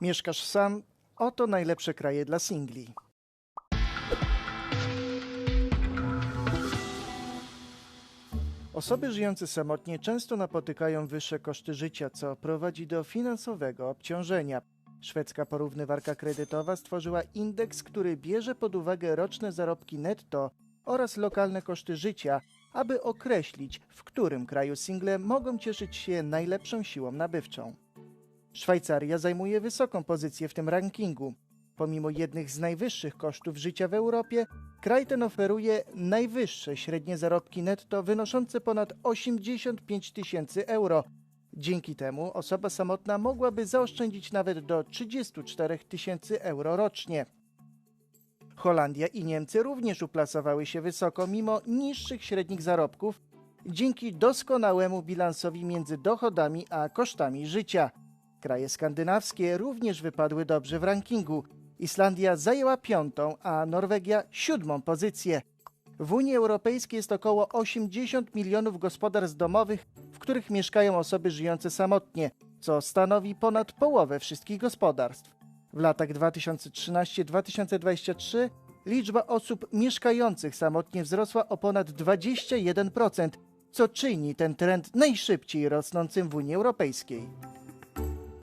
Mieszkasz sam? Oto najlepsze kraje dla singli. Osoby żyjące samotnie często napotykają wyższe koszty życia, co prowadzi do finansowego obciążenia. Szwedzka porównywarka kredytowa stworzyła indeks, który bierze pod uwagę roczne zarobki netto oraz lokalne koszty życia, aby określić, w którym kraju single mogą cieszyć się najlepszą siłą nabywczą. Szwajcaria zajmuje wysoką pozycję w tym rankingu. Pomimo jednych z najwyższych kosztów życia w Europie, kraj ten oferuje najwyższe średnie zarobki netto wynoszące ponad 85 tysięcy euro. Dzięki temu osoba samotna mogłaby zaoszczędzić nawet do 34 tysięcy euro rocznie. Holandia i Niemcy również uplasowały się wysoko mimo niższych średnich zarobków dzięki doskonałemu bilansowi między dochodami a kosztami życia. Kraje skandynawskie również wypadły dobrze w rankingu. Islandia zajęła piątą, a Norwegia siódmą pozycję. W Unii Europejskiej jest około 80 milionów gospodarstw domowych, w których mieszkają osoby żyjące samotnie, co stanowi ponad połowę wszystkich gospodarstw. W latach 2013-2023 liczba osób mieszkających samotnie wzrosła o ponad 21%, co czyni ten trend najszybciej rosnącym w Unii Europejskiej.